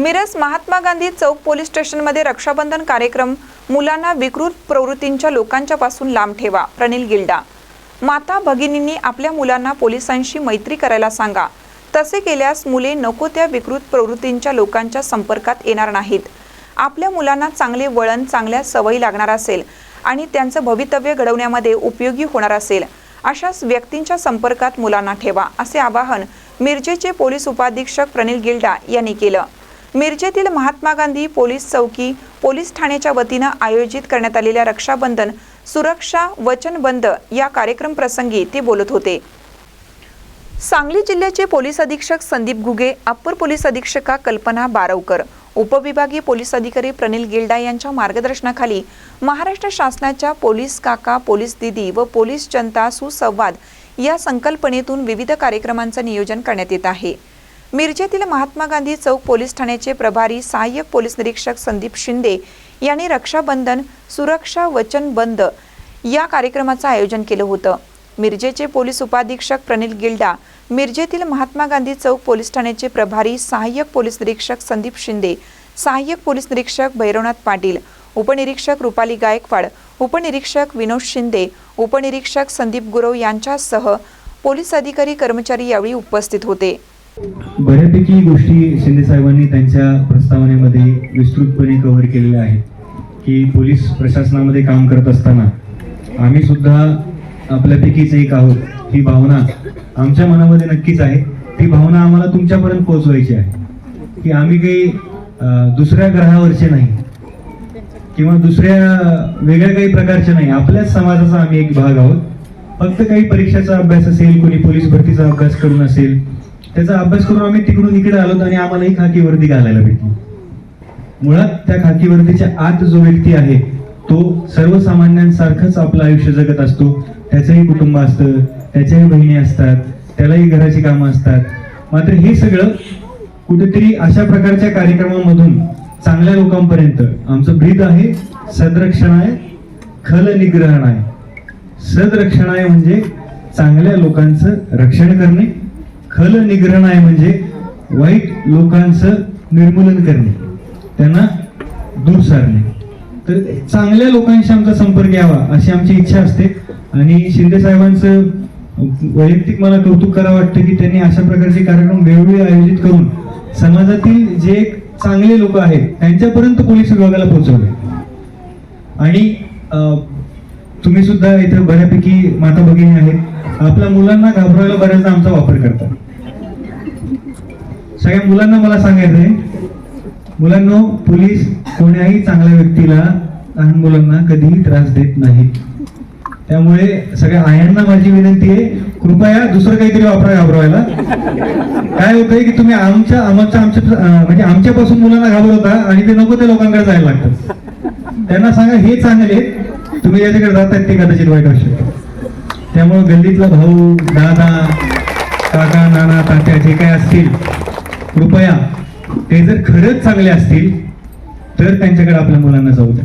मिरज महात्मा गांधी चौक पोलीस स्टेशनमध्ये रक्षाबंधन कार्यक्रम मुलांना विकृत प्रवृत्तींच्या लोकांच्या पासून लांब ठेवा प्रनिल गिल्डा. माता भगिनींनी आपल्या मुलांना पोलिसांशी मैत्री करायला सांगा. तसे केल्यास मुले नको त्या विकृत प्रवृत्तींच्या लोकांच्या संपर्कात येणार नाहीत. आपल्या मुलांना चांगले वळण चांगल्या सवयी लागणार असेल आणि त्यांचं भवितव्य घडवण्यामध्ये उपयोगी होणार असेल अशाच व्यक्तींच्या संपर्कात मुलांना ठेवा असे आवाहन मिरजेचे पोलीस उपाधीक्षक प्रनिल गिल्डा यांनी केलं. मिरजेतील महात्मा गांधी पोलीस चौकी पोलीस ठाण्याच्या वतीनं आयोजित करण्यात आलेल्या रक्षाबंधन सुरक्षा वचनबंद या कार्यक्रम प्रसंगी ते बोलत होते. सांगली जिल्ह्याचे पोलीस अधीक्षक संदीप घुगे अप्पर पोलीस अधीक्षका कल्पना बारवकर उपविभागीय पोलीस अधिकारी प्रणील गिल्डा यांच्या मार्गदर्शनाखाली महाराष्ट्र शासनाच्या पोलीस काका पोलीस दिदी व पोलीस जनता सुसंवाद या संकल्पनेतून विविध कार्यक्रमांचं नियोजन करण्यात येत आहे. मिरजेतील महात्मा गांधी चौक पोलीस ठाण्याचे प्रभारी सहाय्यक पोलीस निरीक्षक संदीप शिंदे यांनी रक्षाबंधन सुरक्षा वचन बंद या कार्यक्रमाचं आयोजन केलं होतं. मिरजेचे पोलीस उपाधीक्षक प्रणील गिल्डा मिरजेतील महात्मा गांधी चौक पोलीस ठाण्याचे प्रभारी सहाय्यक पोलीस निरीक्षक संदीप शिंदे सहाय्यक पोलीस निरीक्षक भैरवनाथ पाटील उपनिरीक्षक रुपाली गायकवाड उपनिरीक्षक विनोद शिंदे उपनिरीक्षक संदीप गुरव यांच्यासह पोलीस अधिकारी कर्मचारी यावेळी उपस्थित होते. बऱ्यापैकी गोष्टी शिंदे साहेबांनी त्यांच्या प्रस्तावनेमध्ये विस्तृतपणे कव्हर केलेल्या आहेत. की पोलीस प्रशासनामध्ये काम करत असताना आम्ही सुद्धा आपल्यापैकीच एक आहोत ही भावना आमच्या मनामध्ये नक्कीच आहे. ती भावना आम्हाला तुमच्यापर्यंत पोहोचवायची आहे. की आम्ही काही दुसऱ्या ग्रहावरचे नाही किंवा दुसऱ्या वेगळ्या काही प्रकारचे नाही. आपल्याच समाजाचा आम्ही एक भाग आहोत. फक्त काही परीक्षाचा अभ्यास असेल कोणी पोलीस भरतीचा अभ्यास करून असेल त्याचा अभ्यास करून आम्ही तिकडून इकडे आलो आणि आम्हाला ही खाकी वर्दी घालायला भेटली. मुळात त्या खाकी वर्दीच्या आत जो व्यक्ती आहे तो सर्वसामान्यांसारखंच आपलं आयुष्य जगत असतो. त्याचंही कुटुंब असतं त्याच्याही बहिणी असतात त्यालाही घराची कामं असतात. मात्र हे सगळं कुठेतरी अशा प्रकारच्या कार्यक्रमामधून चांगल्या लोकांपर्यंत आमचं ब्रीद आहे सदरक्षणाय खल निग्रहणाय सदरक्षणाय म्हणजे चांगल्या लोकांचं रक्षण करणे खल निग्रहणाय म्हणजे वाईट लोकांचं निर्मूलन करणे त्यांना दूर सारणे. तर चांगल्या लोकांशी आमचा संपर्क यावा अशी आमची इच्छा असते. आणि शिंदे साहेबांचं वैयक्तिक मला कौतुक करावं वाटतं की त्यांनी अशा प्रकारचे कार्यक्रम वेळोवेळी आयोजित करून समाजातील जे चांगले लोक आहेत त्यांच्यापर्यंत पोलीस विभागाला पोहोचवले. आणि तुम्ही सुद्धा इथे बऱ्यापैकी माता भगिनी आहेत. आपल्या मुलांना घाबरायला बऱ्याचदा आमचा वापर करतात. सगळ्या मुलांना मला सांगायचंय मुलांनो पोलीस कोण्याही चांगल्या व्यक्तीला लहान मुलांना कधीही त्रास देत नाहीत त्यामुळे सगळ्या आयांना माझी विनंती आहे कृपया दुसरं काहीतरी वापरा घाबरवायला. काय होतंय की तुम्ही आमच्या आमच्या आमच्या म्हणजे आमच्यापासून मुलांना घाबरवता आणि ते नको त्या लोकांकडे जायला लागतात. त्यांना सांगा हे चांगले आहेत, तुम्ही याच्याकडे जातायत ते कदाचित वाईट असू शकतात त्यामुळे गल्लीतला भाऊ दादा काका नाना तात्या जे काय असतील कृपया ते जर खरंच चांगले असतील तर त्यांच्याकडे आपल्या मुलांना जाऊ द्या.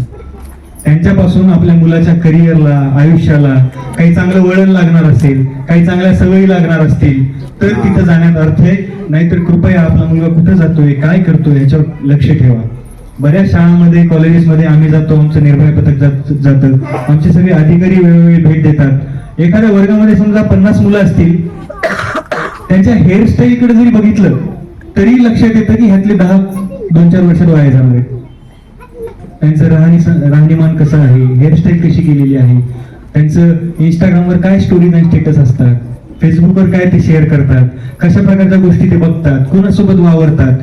त्यांच्यापासून आपल्या मुलाच्या करिअरला आयुष्याला काही चांगलं वळण लागणार असेल काही चांगल्या सवयी लागणार असतील तर तिथं जाण्यात अर्थ आहे नाहीतर कृपया आपला मुलगा कुठं जातोय काय करतोय याच्यावर लक्ष ठेवा. बऱ्याच शाळांमध्ये कॉलेजेसमध्ये आम्ही जातो आमचं निर्भय पथक जात जातं. आमचे सगळे अधिकारी वेळोवेळी भेट देतात. एखाद्या वर्गामध्ये समजा पन्नास मुलं असतील त्यांच्या हेअरस्टाईलकडे जरी बघितलं तरी लक्षात येतं की ह्यातले दहा दोन चार वर्षात वाया जाणार त्यांचं राहणी राहणीमान कसं आहे? हेअरस्टाईल कशी केलेली आहे? त्यांचं इंस्टाग्रामवर काय स्टोरीज आणि स्टेटस असतात? फेसबुकवर काय ते शेअर करतात? कशा प्रकारच्या गोष्टी ते बघतात? कोणासोबत वावरतात?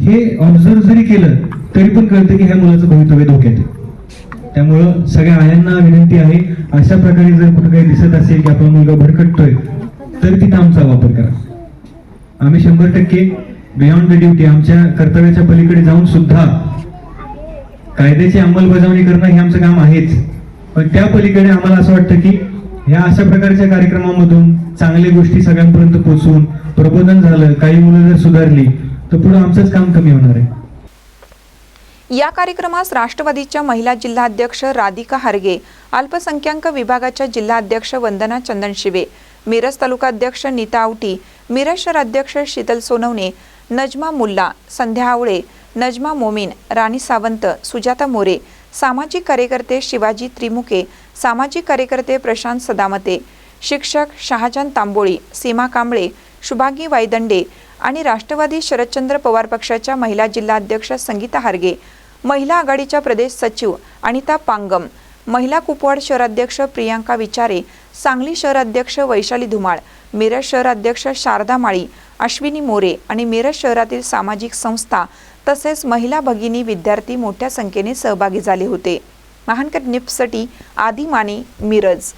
हे ऑब्झर्व जरी केलं तरी पण कळतं की ह्या मुलाचं भवितव्य धोक्यात आहे. त्यामुळं सगळ्या आयांना विनंती आहे अशा प्रकारे जर कुठं काही दिसत असेल की आपला मुलगा भडकटतोय तर तिथं आमचा वापर करा. आम्ही शंभर टक्के बियॉन्ड द ड्युटी आमच्या कर्तव्याच्या पलीकडे जाऊन सुद्धा कायद्याची अंमलबजावणी करणं हे आमचं काम आहेच. पण त्या पलीकडे आम्हाला असं वाटतं की ह्या अशा प्रकारच्या कार्यक्रमामधून चांगल्या गोष्टी सगळ्यांपर्यंत पोहोचून प्रबोधन झालं काही मुलं जर सुधारली तर पुढे आमचंच काम कमी होणार आहे. या कार्यक्रमास राष्ट्रवादीच्या महिला जिल्हाध्यक्ष राधिका हारगे अल्पसंख्याक विभागाच्या जिल्हाध्यक्ष वंदना चंदन शिवे मिरज तालुकाध्यक्ष नीता आवटी मिरज शहराध्यक्ष शीतल सोनवणे नजमा मुल्ला संध्या आवळे नजमा मोमीन राणी सावंत सुजाता मोरे सामाजिक कार्यकर्ते शिवाजी त्रिमुके सामाजिक कार्यकर्ते प्रशांत सदामते शिक्षक शहाजान तांबोळी सीमा कांबळे शुभागी वायदंडे आणि राष्ट्रवादी शरदचंद्र पवार पक्षाच्या महिला जिल्हाध्यक्ष संगीता हार्गे महिला आघाडीच्या प्रदेश सचिव अनिता पांगम महिला कुपवाड शहराध्यक्ष प्रियांका विचारे सांगली शहराध्यक्ष वैशाली धुमाळ मिरज शहराध्यक्ष शारदा माळी अश्विनी मोरे आणि मिरज शहरातील सामाजिक संस्था तसेच महिला भगिनी विद्यार्थी मोठ्या संख्येने सहभागी झाले होते. महानकर निप्ससाठी आदी माने मिरज.